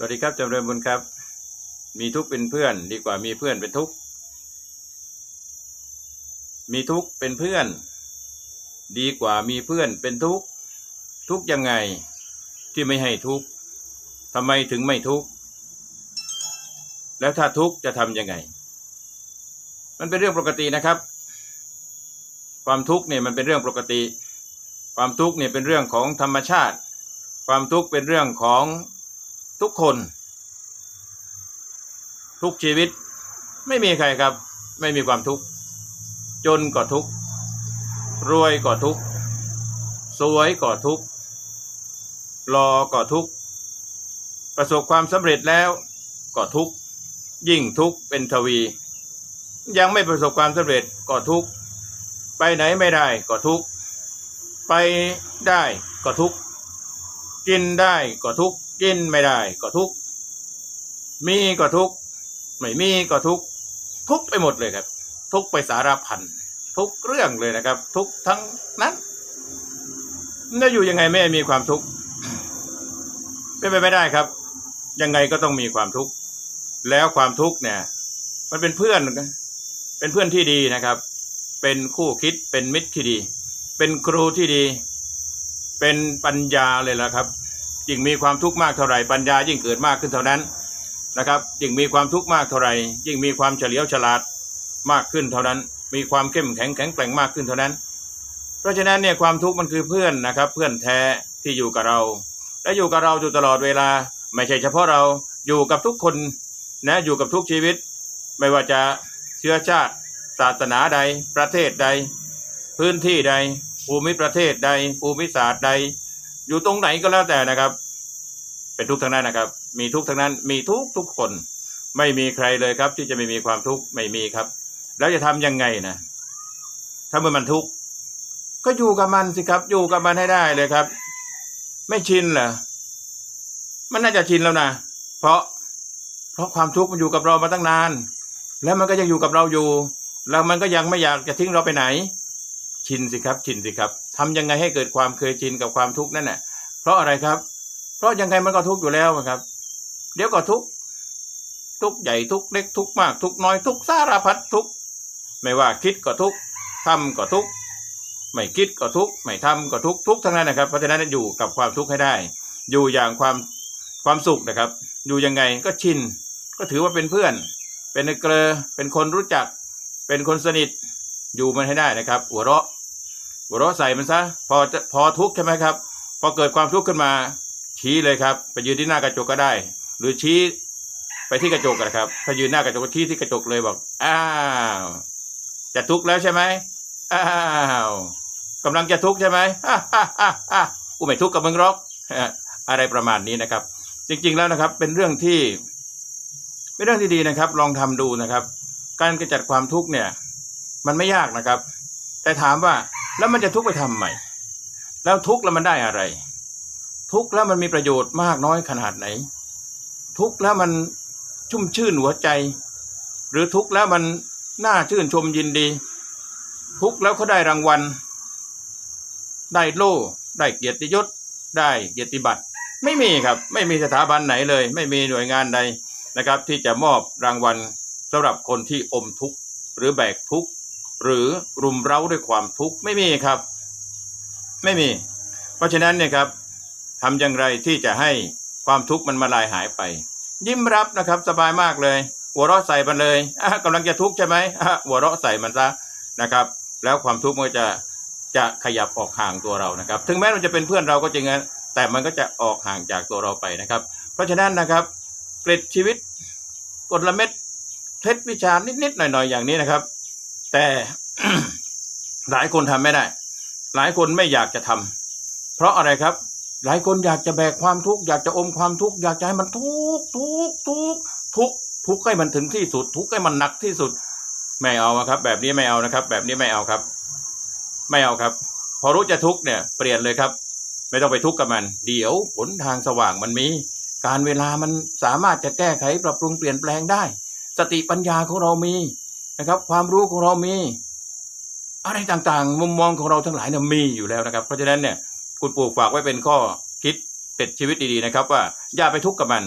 สวัสดีครับจำเริญบุญครับ มีทุกข์เป็นเพื่อน ดีกว่ามีเพื่อนเป็นทุกข์ มีทุกข์เป็นเพื่อน ดีกว่ามีเพื่อนเป็นทุกข์ ทุกข์ยังไงที่ไม่ให้ทุกข์ทำไมถึงไม่ทุกข์ แล้วถ้าทุกข์จะทำยังไง มันเป็นเรื่องปกตินะครับ ความทุกข์เนี่ยมันเป็นเรื่องปกติ ความทุกข์เนี่ยเป็นเรื่องของธรรมชาติ ความทุกข์เป็นเรื่องของ ทุกคน ทุกชีวิต ไม่มีใครครับ ไม่มีความทุกข์จนก็ทุกข์รวยก็ทุกข์สวยก็ทุกข์รอก็ทุกข์ประสบความสำเร็จแล้วก็ทุกข์ยิ่งทุกข์เป็นทวี ยังไม่ประสบความสำเร็จก็ทุกข์ไปไหนไม่ได้ก็ทุกข์ไปได้ก็ทุกข์กินได้ก็ทุกข์ กินไม่ได้ก็ทุกข์มีก็ทุกข์ไม่มีก็ทุกข์ทุกไปหมดเลยครับ ทุกไปสารพันทุกเรื่องเลยนะครับ ทุกทั้งนั้นจะอยู่ยังไงไม่มีความทุกข์เป็นไปไม่ได้ครับ ยังไงก็ต้องมีความทุกข์แล้วความทุกข์เนี่ย มันเป็นเพื่อนเป็นเพื่อนที่ดีนะครับ เป็นคู่คิดเป็นมิตรที่ดี เป็นครูที่ดี เป็นปัญญาเลยละครับ ยิ่งมีความทุกข์มากเท่าไหร่ปัญญายิ่งเกิดมากขึ้นเท่านั้นนะครับยิ่งมีความทุกข์มากเท่าไหร่ยิ่งมีความเฉลียวฉลาดมากขึ้นเท่านั้น มีความเข้มแข็งแข็งแกร่งมากขึ้นเท่านั้น เพราะฉะนั้นเนี่ยความทุกข์มันคือเพื่อนนะครับ เพื่อนแท้ที่อยู่กับเรา และอยู่กับเราอยู่ตลอดเวลา ไม่ใช่เฉพาะเราอยู่กับทุกคนนะอยู่กับทุกชีวิต ไม่ว่าจะเชื้อชาติ ศาสนาใด ประเทศใด พื้นที่ใด ภูมิประเทศใด ภูมิศาสตร์ใด อยู่ตรงไหนก็แล้วแต่นะครับ เป็นทุกข์ทั้งนั้นนะครับ มีทุกข์ทั้งนั้น มีทุกทุกคน ไม่มีใครเลยครับ ที่จะไม่มีความทุกข์ไม่มีครับ แล้วจะทำยังไงนะถ้าเมื่อมันทุกข์ก็อยู่กับมันสิครับ อยู่กับมันให้ได้เลยครับ ไม่ชินเหรอมันน่าจะชินแล้วนะเพราะ เพราะความทุกข์มันอยู่กับเรามาตั้งนาน แล้วมันก็ยังอยู่กับเราอยู่ แล้วมันก็ยังไม่อยากจะทิ้งเราไปไหน ชินสิครับ ชินสิครับ ทำยังไงให้เกิดความเคยชินกับความทุกข์นั่นแหละเพราะอะไรครับ เพราะยังไงมันก็ทุกข์อยู่แล้วครับ เดี๋ยวก็ทุกข์ทุกข์ใหญ่ทุกข์เล็กทุกข์มาก ทุกข์น้อยทุกข์สารพัดทุกข์ไม่ว่าคิดก็ทุกข์ทำก็ทุกข์ไม่คิดก็ทุกข์ไม่ทำก็ทุกข์ทุกข์ทั้งนั้นนะครับ เพราะฉะนั้นอยู่กับความทุกข์ให้ได้ อยู่อย่างความความสุขนะครับ อยู่ยังไงก็ชินก็ถือว่าเป็นเพื่อน เป็นเกลอเป็นคนรู้จัก เป็นคนสนิทอยู่มันให้ได้นะครับหัวเราะ หัวเราะใส่มันซะพอพอทุกข์ใช่ไหมครับ พอเกิดความทุกข์ขึ้นมา ชี้เลยครับ ไปยืนที่หน้ากระจกก็ได้ หรือชี้ไปที่กระจกนะครับ ถ้ายืนหน้ากระจกชี้ที่กระจกเลยบอก อ้าวจะทุกข์แล้วใช่ไหมอ้าวกำลังจะทุกข์ใช่ไหมฮ่าฮ่าฮ่าฮ่ากูไม่ทุกข์กับมึงหรอกอะไรประมาณนี้นะครับ จริง ๆแล้วนะครับ เป็นเรื่องที่เป็นเรื่องที่ดีนะครับ ลองทำดูนะครับ การกระจัดความทุกข์เนี่ย มันไม่ยากนะครับ แต่ถามว่า แล้วมันจะทุกข์ไปทำไมแล้วทุกข์แล้วมันได้อะไร ทุกข์แล้วมันมีประโยชน์มากน้อยขนาดไหน ทุกข์แล้วมันชุ่มชื่นหัวใจ หรือทุกข์แล้วมันน่าชื่นชมยินดี ทุกข์แล้วเขาได้รางวัล ได้โล่ได้เกียรติยศได้เกียรติบัตรไม่มีครับ ไม่มีสถาบันไหนเลย ไม่มีหน่วยงานใดนะครับ ที่จะมอบรางวัลสำหรับคนที่อมทุกข์หรือแบกทุกข์ หรือรุมเร้าด้วยความทุกข์ไม่มีครับ ไม่มี เพราะฉะนั้นเนี่ยครับทำอย่างไรที่จะให้ความทุกข์มันมาลายหายไป ยิ้มรับนะครับสบายมากเลย หัวเราะใส่มันเลยอะกำลังจะทุกข์ใช่ไหมหัวเราะใส่มันซะนะครับ แล้วความทุกข์มันจะจะขยับออกห่างตัวเรานะครับ ถึงแม้มันจะเป็นเพื่อนเราก็จริงนะแต่มันก็จะออกห่างจากตัวเราไปนะครับ เพราะฉะนั้นนะครับเกร็ดชีวิตกฎละเม็ดเคล็ดวิชานิดๆหน่อยๆอย่างนี้นะครับ แต่หลายคนทำไม่ได้ หลายคนไม่อยากจะทำเพราะอะไรครับ หลายคนอยากจะแบกความทุกข์อยากจะอมความทุกข์อยากจะให้มันทุกข์ทุกข์ทุกข์ทุกข์ทุกข์ให้มันถึงที่สุด ทุกข์ให้มันหนักที่สุด ไม่เอาอะครับ แบบนี้ไม่เอานะครับ แบบนี้ไม่เอาครับ ไม่เอาครับ พอรู้จะทุกข์เนี่ย เปลี่ยนเลยครับ ไม่ต้องไปทุกข์กับมัน เดี๋ยวหนทางสว่างมันมีการเวลามันสามารถจะแก้ไขปรับปรุงเปลี่ยนแปลงได้ สติปัญญาของเรามี นะครับ ความรู้ของเรามี อะไรต่างๆ มุมมองของเราทั้งหลายเนี่ยมีอยู่แล้วนะครับ เพราะฉะนั้นเนี่ยคุณปู่ฝากไว้เป็นข้อคิดเป็ดชีวิตดีๆนะครับ ว่าอย่าไปทุกข์กับมัน